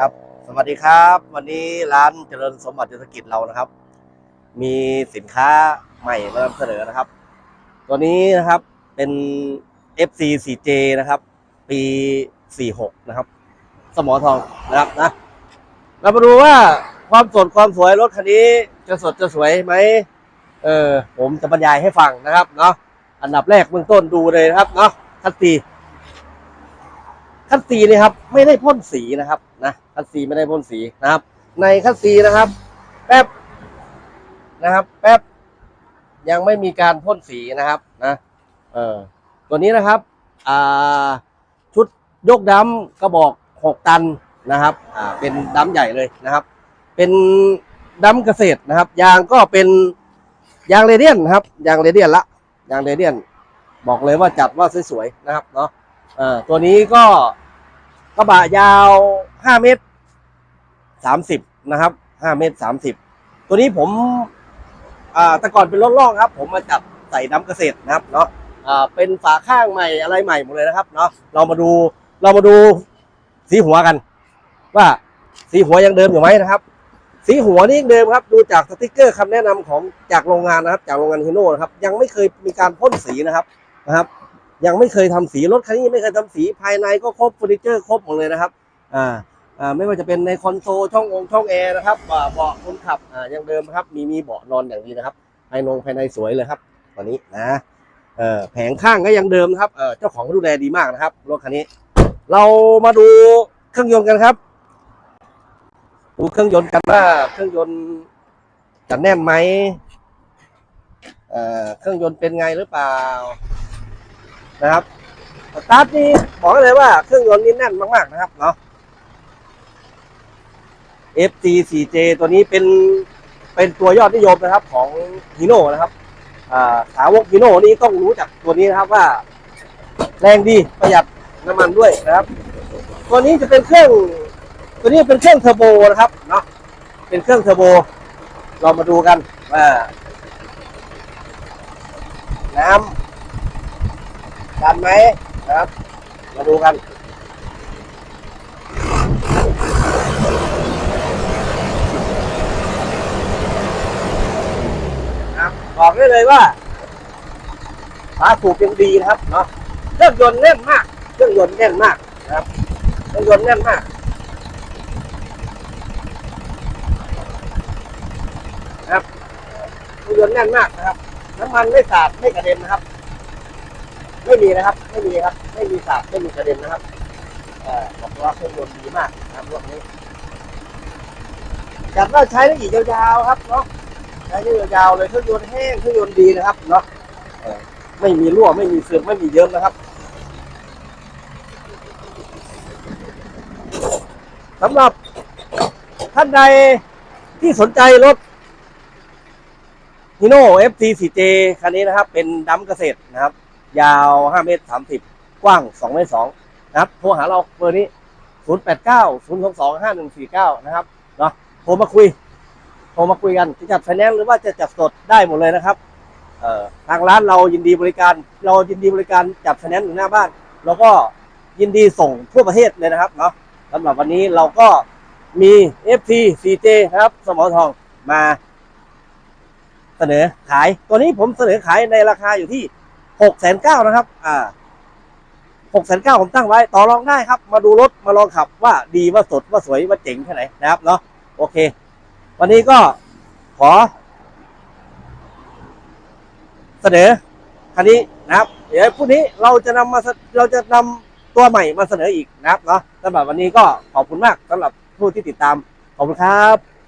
ครับ สวัสดีครับ วันนี้ร้านเจริญสมบัติเศรษฐกิจเรานะครับ มีสินค้าใหม่มานำเสนอนะครับ ตัวนี้นะครับเป็น FC 4J นะครับ ปี 46 นะครับ สมอทองนะครับนะ เรามาดูว่าความสดความสวยรถคันนี้จะสดจะสวยไหมเออผมจะบรรยายให้ฟังนะครับเนาะอันดับแรกเบื้องต้นดูเลยนะครับเนาะคัสซี คัสซีนี่ครับไม่ได้พ่นสีนะครับนะคัสซีไม่ได้พ่นสีนะครับ ในคัสซีนะครับ แป๊บนะครับ แป๊บยังไม่มีการพ่นสีนะครับนะเออตัวนี้นะครับอ่าชุดยกดัมกระบอกหกตันนะครับอ่าเป็นดัมใหญ่เลยนะครับ เป็นดัมเกษตรนะครับ ยางก็เป็นยางเรเดียนนะครับยางเรเดียนละยางเรเดียน บอกเลยว่าจัดว่าสวยๆนะครับเนาะเออตัวนี้ก็ กระบะยาว5เมตร30นะครับ5เมตร30ตัวนี้ผมอ่าแต่ก่อนเป็นรถลอกครับ ผมมาจัดใส่น้ำเกษตรนะครับเนาะอ่าเป็นฝาข้างใหม่อะไรใหม่หมดเลยนะครับเนาะเรามาดูเรามาดูสีหัวกัน ว่าสีหัวยังเดิมอยู่ไหมนะครับ สีหัวนี่ยังเดิมครับ ดูจากสติกเกอร์คำแนะนำของจากโรงงานนะครับ จากโรงงานฮิโน่นะครับ ยังไม่เคยมีการพ่นสีนะครับนะครับ ยังไม่เคยทำสีรถคันนี้ยังไม่เคยทำสีภายในก็ครบเฟอร์นิเจอร์ครบหมดเลยนะครับอ่าอ่าไม่ว่าจะเป็นในคอนโซลช่ององค์ช่องแอร์นะครับเบาะคนขับอ่ายังเดิมครับมีมีเบาะนอนอย่างดีนะครับภายนงภายในสวยเลยครับตอนนี้นะเออแผงข้างก็ยังเดิมครับเออเจ้าของดูแลดีมากนะครับรถคันนี้ เรามาดูเครื่องยนต์กันครับ ดูเครื่องยนต์กันว่าเครื่องยนต์จะแน่นไหมเอ่อเครื่องยนต์เป็นไงหรือเปล่า นะครับสตาร์ทนี่บอกเลยว่าเครื่องยนต์นี่แน่นมาก ๆนะครับเนาะ FG 4J ตัวนี้เป็นเป็นตัวยอดนิยมนะครับของฮีโน่นะครับอ่าสาวกฮีโน่นี่ต้องรู้จักตัวนี้นะครับว่า แรงดีประหยัดน้ำมันด้วยนะครับ ตัวนี้จะเป็นเครื่อง ตัวนี้เป็นเครื่องเทอร์โบนะครับเนาะเป็นเครื่องเทอร์โบ เรามาดูกันว่าน้ำ ดันไหมนะครับ มาดูกันนะครับบอกได้เลยว่าฝาสูบยังดีนะครับเนาะเครื่องยนต์แน่นมาก เครื่องยนต์แน่นมากนะครับเครื่องยนต์แน่นมากนะครับเครื่องยนต์แน่นมากนะครับ น้ำมันไม่สาดไม่กระเด็นนะครับ ไม่มีนะครับ ไม่มีครับ ไม่มีสาดไม่มีกระเด็นนะครับเอ่อบอกว่าเครื่องยนต์ดีมากนะครับพวกนี้จัดว่าใช้ได้อีกยาวๆครับเนาะใช้ได้ยาวๆเลยเครื่องยนต์แห้งเครื่องยนต์ดีนะครับเนาะไม่มีรั่วไม่มีเสื่อมไม่มีเยิ้มนะครับสำหรับท่านใดที่สนใจรถฮิโน่ FT 4J คันนี้นะครับ เป็นดัมเกษตรนะครับ ยาว 5 เมตร 30 กว้าง 2 เมตร 2 นะครับ โทรหาเราเบอร์นี้ 089 022 5149 นะครับ เนาะโทรมาคุย โทรมาคุยกัน จะจัดไฟแนนซ์หรือว่าจะจัดสดได้หมดเลยนะครับ เอ่อ ทางร้านเรายินดีบริการ เรายินดีบริการจัดไฟแนนซ์อยู่หน้าบ้าน แล้วก็ยินดีส่งทั่วประเทศเลยนะครับ เนาะสำหรับวันนี้เราก็มี FT CJ นะครับ สมอทองมาเสนอขาย ตัวนี้ผมเสนอขายในราคาอยู่ที่ หกแสนเก้านะครับ อ่าหกแสนเก้าผมตั้งไว้ ต่อรองได้ครับ มาดูรถมาลองขับว่าดีว่าสดว่าสวยว่าเจ๋งแค่ไหนนะครับเนาะโอเค วันนี้ก็ขอ เสนอคันนี้นะครับ เดี๋ยวพรุ่งนี้เราจะนำมาเสเราจะนำตัวใหม่มาเสนออีกนะครับเนาะสำหรับวันนี้ก็ขอบคุณมากสำหรับผู้ที่ติดตามขอบคุณครับ